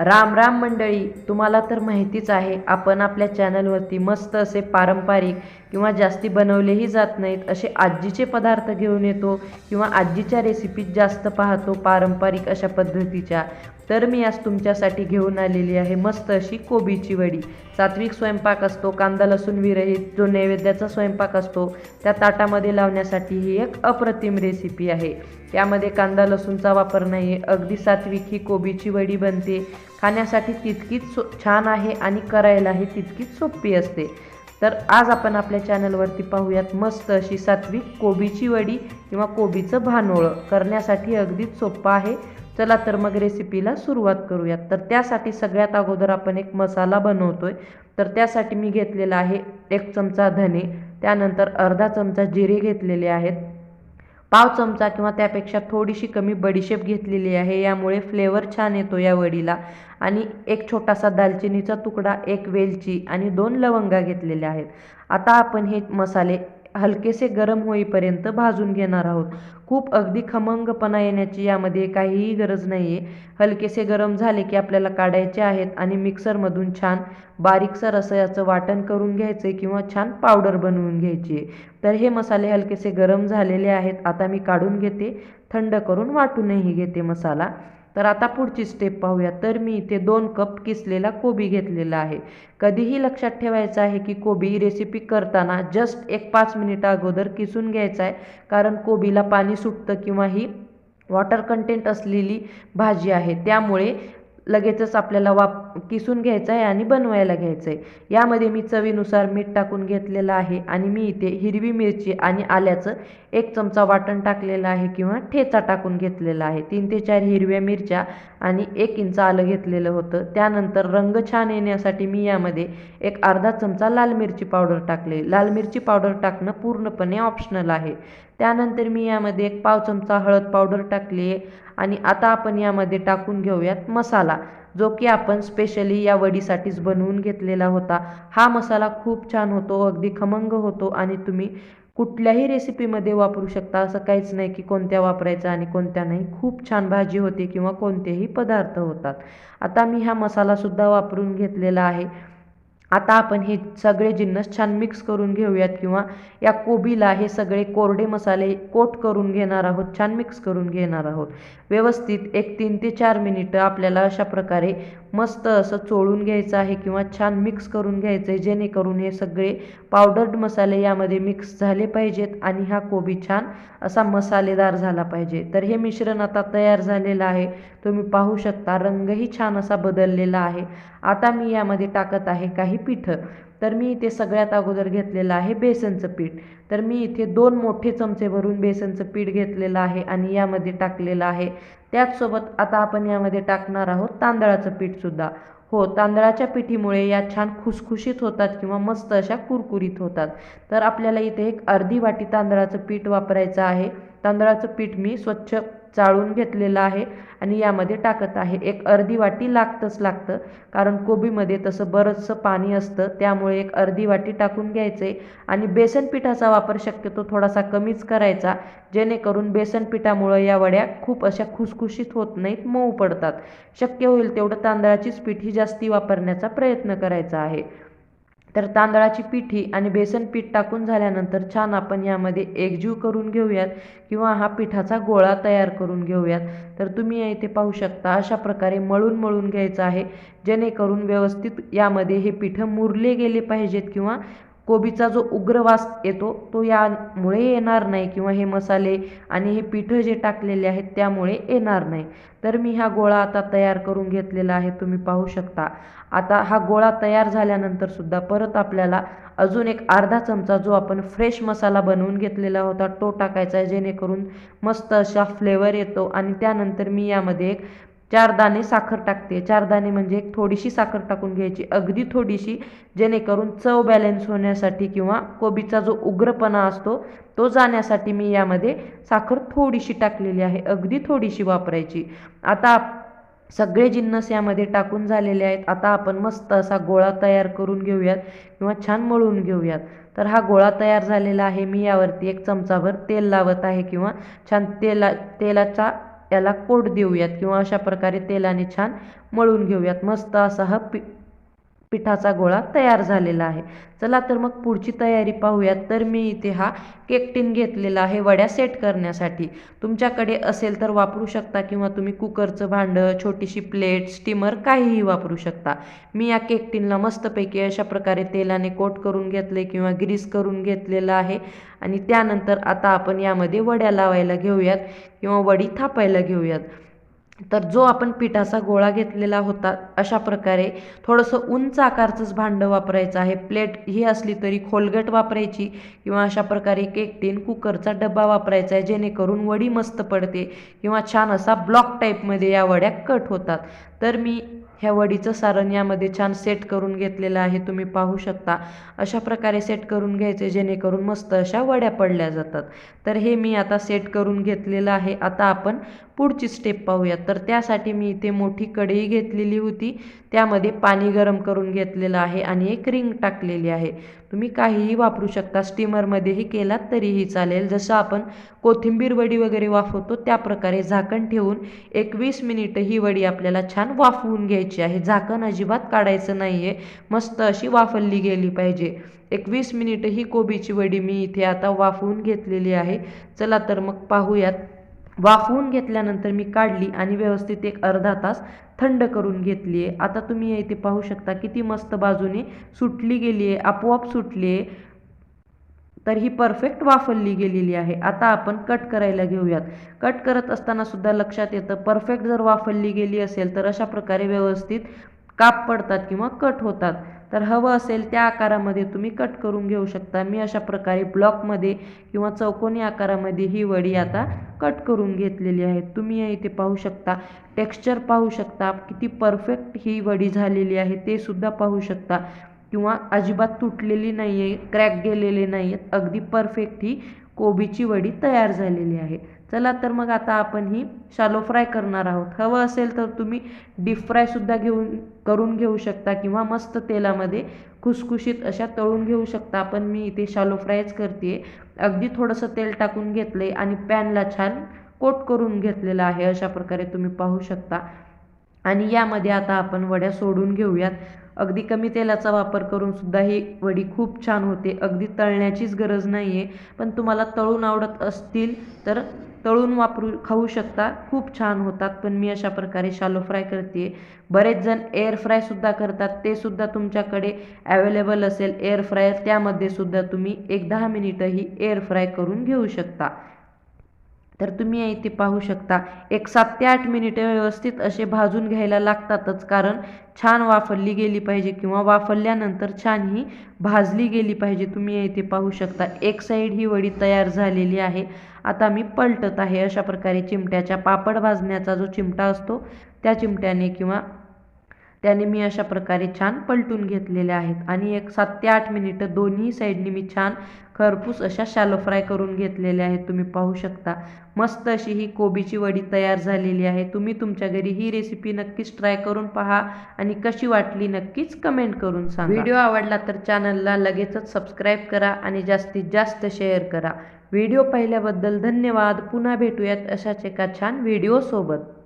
राम राम मंडळी तुम्हाला तर माहितीच आहे आपण आपल्या चॅनलवरती मस्त असे पारंपरिक किंवा जास्ती बनवलेही जात नाहीत असे आजीचे पदार्थ घेऊन येतो किंवा आजीच्या रेसिपीज जास्त पाहतो पारंपरिक अशा पद्धतीच्या. तर मी आज तुमच्यासाठी घेऊन आलेली आहे मस्त अशी कोबीची वडी. सात्विक स्वयंपाक असतो कांदा लसूण विरहित जो नैवेद्याचा स्वयंपाक असतो त्या ताटामध्ये लावण्यासाठी ही एक अप्रतिम रेसिपी आहे. त्यामध्ये कांदा लसूणचा वापर नाही आहे अगदी सात्विक ही कोबीची वडी बनते. खाण्यासाठी तितकीच सो छान आहे आणि करायलाही तितकीच सोपी असते. तर आज आपण आपल्या चॅनलवरती पाहूयात मस्त अशी सात्विक कोबीची वडी किंवा कोबीचं भानोळं करण्यासाठी अगदीच सोपं आहे. चला तर मग रेसिपीला सुरुवात करूयात. तर त्यासाठी सगळ्यात अगोदर आपण एक मसाला बनवतोय. तर त्यासाठी मी घेतलेला आहे एक चमचा धने त्यानंतर अर्धा चमचा जिरे घेतलेले आहेत. पाव चमचा किंवा त्यापेक्षा थोडीशी कमी बडीशेप घेतलेली आहे. यामुळे फ्लेवर छान येतो या वडीला. आणि एक छोटासा दालचिनीचा तुकडा एक वेलची आणि दोन लवंगा घेतलेल्या आहेत. आता आपण हे मसाले हलकेसे गरम होईपर्यंत भाजून घेणार आहोत. खूप अगदी खमंगपणा येण्याची यामध्ये काहीही गरज नाही आहे हलकेसे गरम झाले की आपल्याला काढायचे आहेत आणि मिक्सरमधून छान बारीकसर असं याचं वाटण करून घ्यायचं किंवा छान पावडर बनवून घ्यायची आहे तर हे मसाले हलकेसे गरम झालेले आहेत. आता मी काढून घेते. थंड करून वाटूनही घेते मसाला. तर आता पुढची स्टेप पाहूया. तर मी इथे दोन कप किसलेला कोबी घेतलेला आहे. कधीही लक्षात ठेवायचं आहे की कोबी रेसिपी करताना जस्ट एक पाच मिनिट अगोदर किसून घ्यायचं आहे. कारण कोबीला पाणी सुटतं किंवा ही वॉटर कंटेंट असलेली भाजी आहे. त्यामुळे लगेचच आपल्याला वाप किसून घ्यायचं आहे आणि बनवायला घ्यायचं आहे. यामध्ये मी चवीनुसार मीठ टाकून घेतलेलं आहे आणि मी इथे हिरवी मिरची आणि आल्याचं एक चमचा वाटण टाकलेलं आहे किंवा ठेचा टाकून घेतलेला आहे. तीन ते चार हिरव्या मिरच्या आणि एक इंच आलं घेतलेलं होतं. त्यानंतर रंग छान येण्यासाठी मी यामध्ये एक अर्धा चमचा लाल मिरची पावडर टाकले. लाल मिरची पावडर टाकणं पूर्णपणे ऑप्शनल आहे. त्यानंतर मी यामध्ये एक पाव चमचा हळद पावडर टाकली आहे आणि आता आपण यामध्ये टाकून घेऊयात मसाला जो की आपण स्पेशली या वडीसाठीच बनवून घेतलेला होता. हा मसाला खूप छान होतो अगदी खमंग होतो आणि तुम्ही कुठल्याही रेसिपीमध्ये वापरू शकता. असं काहीच नाही की कोणत्या वापरायचं आणि कोणत्या नाही. खूप छान भाजी होते किंवा कोणतेही पदार्थ होतात. आता मी हा मसालासुद्धा वापरून घेतलेला आहे. आता आपण हे सगळे जिन्नस छान मिक्स करून घेऊयात किंवा या कोबीला हे सगळे कोरडे मसाले कोट करून घेणार आहोत छान मिक्स करून घेणार आहोत. व्यवस्थित एक तीन ते चार मिनिटं आपल्याला अशा प्रकारे मस्त असं चोळून घ्यायचं आहे किंवा छान मिक्स करून घ्यायचं आहे जेणेकरून हे सगळे पावडर्ड मसाले यामध्ये मिक्स झाले पाहिजेत आणि हा कोबी छान असा मसालेदार झाला पाहिजे. तर हे मिश्रण आता तयार झालेलं आहे. तुम्ही पाहू शकता रंगही छान असा बदललेला आहे. आता मी यामध्ये टाकत आहे काही पिठं. तर मी इथे सगळ्यात अगोदर घेतलेलं आहे बेसनचं पीठ. तर मी इथे दोन मोठे चमचे भरून बेसनचं पीठ घेतलेलं आहे आणि यामध्ये टाकलेलं आहे. त्याचसोबत आता आपण यामध्ये टाकणार आहोत तांदळाचं पीठसुद्धा हो तांदळाच्या पिठीमुळे या छान खुसखुशीत होतात किंवा मस्त अशा कुरकुरीत होतात. तर आपल्याला इथे एक अर्धी वाटी तांदळाचं पीठ वापरायचं आहे. तांदळाचं पीठ मी स्वच्छ चाळून घेतलेलं आहे आणि यामध्ये टाकत आहे. एक अर्धी वाटी लागतंच लागतं. कारण कोबीमध्ये तसं बरंचसं पाणी असतं. त्यामुळे एक अर्धी वाटी टाकून घ्यायचे आणि बेसन पिठाचा वापर शक्यतो थोडासा कमीच करायचा. जेणेकरून बेसन पिठामुळं या वड्या खूप अशा खुसखुशीत होत नाहीत मऊ पडतात. शक्य होईल तेवढं तांदळाचीच पीठ ही जास्ती वापरण्याचा प्रयत्न करायचा आहे. तर तांदळाची पिठी आणि बेसन पीठ टाकून झाल्यानंतर छान आपण यामध्ये एकजीव करून घेऊयात किंवा हा पिठाचा गोळा तयार करून घेऊयात. तर तुम्ही इथे पाहू शकता अशा प्रकारे मळून मळून घ्यायचं आहे. जेणेकरून व्यवस्थित यामध्ये हे पिठं मुरले गेले पाहिजेत किंवा कोबीचा जो उग्रवास येतो तो यामुळे येणार नाही किंवा हे मसाले आणि हे पिठं जे टाकलेले आहेत त्यामुळे येणार नाही. तर मी हा गोळा आता तयार करून घेतलेला आहे तुम्ही पाहू शकता. आता हा गोळा तयार झाल्यानंतर सुद्धा परत आपल्याला अजून एक अर्धा चमचा जो आपण फ्रेश मसाला बनवून घेतलेला होता तो टाकायचा आहे जेणेकरून मस्त अशा फ्लेवर येतो. आणि त्यानंतर मी यामध्ये एक चार दाणे साखर टाकते. चार दाणे म्हणजे एक थोडीशी साखर टाकून घ्यायची. अगदी थोडीशी जेणेकरून चव बॅलन्स होण्यासाठी किंवा कोबीचा जो उग्रपणा असतो तो जाण्यासाठी मी यामध्ये साखर थोडीशी टाकलेली आहे. अगदी थोडीशी वापरायची. आता सगळे जिन्नस यामध्ये टाकून झालेले आहेत आता आपण मस्त असा गोळा तयार करून घेऊयात किंवा छान मळून घेऊयात. तर हा गोळा तयार झालेला आहे. मी यावरती एक चमचाभर तेल लावत आहे किंवा छान तेला तेलाचा याला कोट देऊयात किंवा अशा प्रकारे तेलाने छान मळून घेऊयात. मस्त असा हा पी पिठाचा गोळा तयार झालेला आहे. चला तर मग पुढची तयारी पाहूयात. तर मी इथे हा केक टिन घेतलेला आहे वड्या सेट करण्यासाठी. तुमच्याकडे असेल तर वापरू शकता किंवा तुम्ही कुकरचं भांडं छोटीशी प्लेट स्टीमर काहीही वापरू शकता. मी या केक टिनला मस्तपैकी अशा प्रकारे तेलाने कोट करून घेतले किंवा ग्रीस करून घेतलेलं आहे. आणि त्यानंतर आता आपण यामध्ये वड्या लावायला घेऊयात किंवा वडी थापायला घेऊयात. तर जो आपण पिठाचा गोळा घेतलेला होता अशा प्रकारे थोडंसं उंच आकारचंच भांडं वापरायचं आहे. प्लेट ही असली तरी खोलगट वापरायची किंवा अशा प्रकारे केक टीन कुकरचा डब्बा वापरायचा आहे जेणेकरून वडी मस्त पडते किंवा छान असा ब्लॉक टाईपमध्ये या वड्या कट होतात. तर मी ह्या वडीचं सारण यामध्ये छान सेट करून घेतलेलं आहे तुम्ही पाहू शकता. अशा प्रकारे सेट करून घ्यायचे जेणेकरून मस्त अशा वड्या पडल्या जातात. तर हे मी आता सेट करून घेतलेलं आहे. आता आपण पुढची स्टेप पाहूयात. तर त्यासाठी मी इथे मोठी कढई घेतलेली होती. त्यामध्ये पाणी गरम करून घेतलेलं आहे आणि एक रिंग टाकलेली आहे. तुम्ही काहीही वापरू शकता. स्टीमरमध्येही केलात तरीही चालेल. जसं आपण कोथिंबीर वडी वगैरे वाफवतो त्या प्रकारे झाकण ठेवून एक वीस मिनिटं ही वडी आपल्याला छान वाफवून घ्यायची आहे. झाकण अजिबात काढायचं नाही आहे मस्त अशी वाफलली गेली पाहिजे. एक वीस मिनिटं ही कोबीची वडी मी इथे आता वाफवून घेतलेली आहे. चला तर मग पाहूयात. वाफवून घेतल्यानंतर मी काढली आणि व्यवस्थित एक अर्धा तास थंड करून घेतली आहे. आता तुम्ही इथे पाहू शकता किती मस्त बाजूने सुटली गेली आहे आपोआप सुटली आहे. तर ही परफेक्ट वाफरली गेलेली आहे. आता आपण कट करायला घेऊयात. कट करत असताना सुद्धा लक्षात येतं परफेक्ट जर वाफरली गेली असेल तर अशा प्रकारे व्यवस्थित काप पडतात किंवा कट होतात. तर हवं असेल त्या आकारामध्ये तुम्ही कट करून घेऊ शकता. मी अशा प्रकारे ब्लॉकमध्ये किंवा चौकोनी आकारामध्ये ही वडी आता कट करून घेतलेली आहे. तुम्ही इथे पाहू शकता. टेक्स्चर पाहू शकता. किती परफेक्ट ही वडी झालेली आहे. ते सुद्धा पाहू शकता. किंवा अजिबात तुटलेली नाही आहे क्रॅक गेलेले नाही आहेत अगदी परफेक्ट ही कोबीची वडी तयार झालेली आहे. चला तर मग आता आपण ही शालो फ्राय करणार आहोत. हवं असेल तर तुम्ही डीप फ्रायसुद्धा घेऊन करून घेऊ शकता किंवा मस्त तेलामध्ये खुसखुशीत अशा तळून घेऊ शकता. पण मी इथे शालो फ्रायच करते अगदी थोडंसं तेल टाकून घेतलं आहे आणि पॅनला छान कोट करून घेतलेला आहे. अशा प्रकारे तुम्ही पाहू शकता. आणि यामध्ये आता आपण वड्या सोडून घेऊयात. अगदी कमी तेलाचा वापर करून सुद्धा ही वडी खूप छान होते. अगदी तळण्याचीच गरज नाही आहे पण तुम्हाला तळून आवडत असतील तर तळून वापरू खाऊ शकता. खूप छान होतात. पण मी अशा प्रकारे शालो फ्राय करते बरेच जण एअर फ्रायसुद्धा करतात. ते सुद्धा तुमच्याकडे अवेलेबल असेल. एअर फ्रायर त्यामध्ये सुद्धा तुम्ही एक दहा मिनिटं ही एअर फ्राय करून घेऊ शकता. तर तुम्ही इथे पाहू शकता. एक सात ते आठ मिनिटे व्यवस्थित असे भाजून घ्यायला लागतातच कारण छान वाफरली गेली पाहिजे किंवा वाफरल्यानंतर छान ही भाजली गेली पाहिजे. तुम्ही इथे पाहू शकता. एक साईड ही वडी तयार झालेली आहे. आता मी पलटत आहे अशा प्रकारे चिमट्याच्या पापड भाजण्याचा जो चिमटा असतो त्या चिमट्याने किंवा त्याने मी अशा प्रकारे छान पलटून घेतलेले आहेत. आणि एक सात ते आठ मिनिटं दोन्ही साईडनी मी छान खरपूस अशा शॅलो फ्राय करून घेतलेल्या आहेत. तुम्ही पाहू शकता. मस्त अशी ही कोबीची वडी तयार झालेली आहे. तुम्ही तुमच्या घरी ही रेसिपी नक्कीच ट्राय करून पहा आणि कशी वाटली नक्कीच कमेंट करून सांगा. व्हिडिओ आवडला तर चॅनलला लगेचच सबस्क्राईब करा आणि जास्तीत जास्त शेअर करा. व्हिडिओ पाहिल्याबद्दल धन्यवाद. पुन्हा भेटूयात अशाच एका छान व्हिडिओसोबत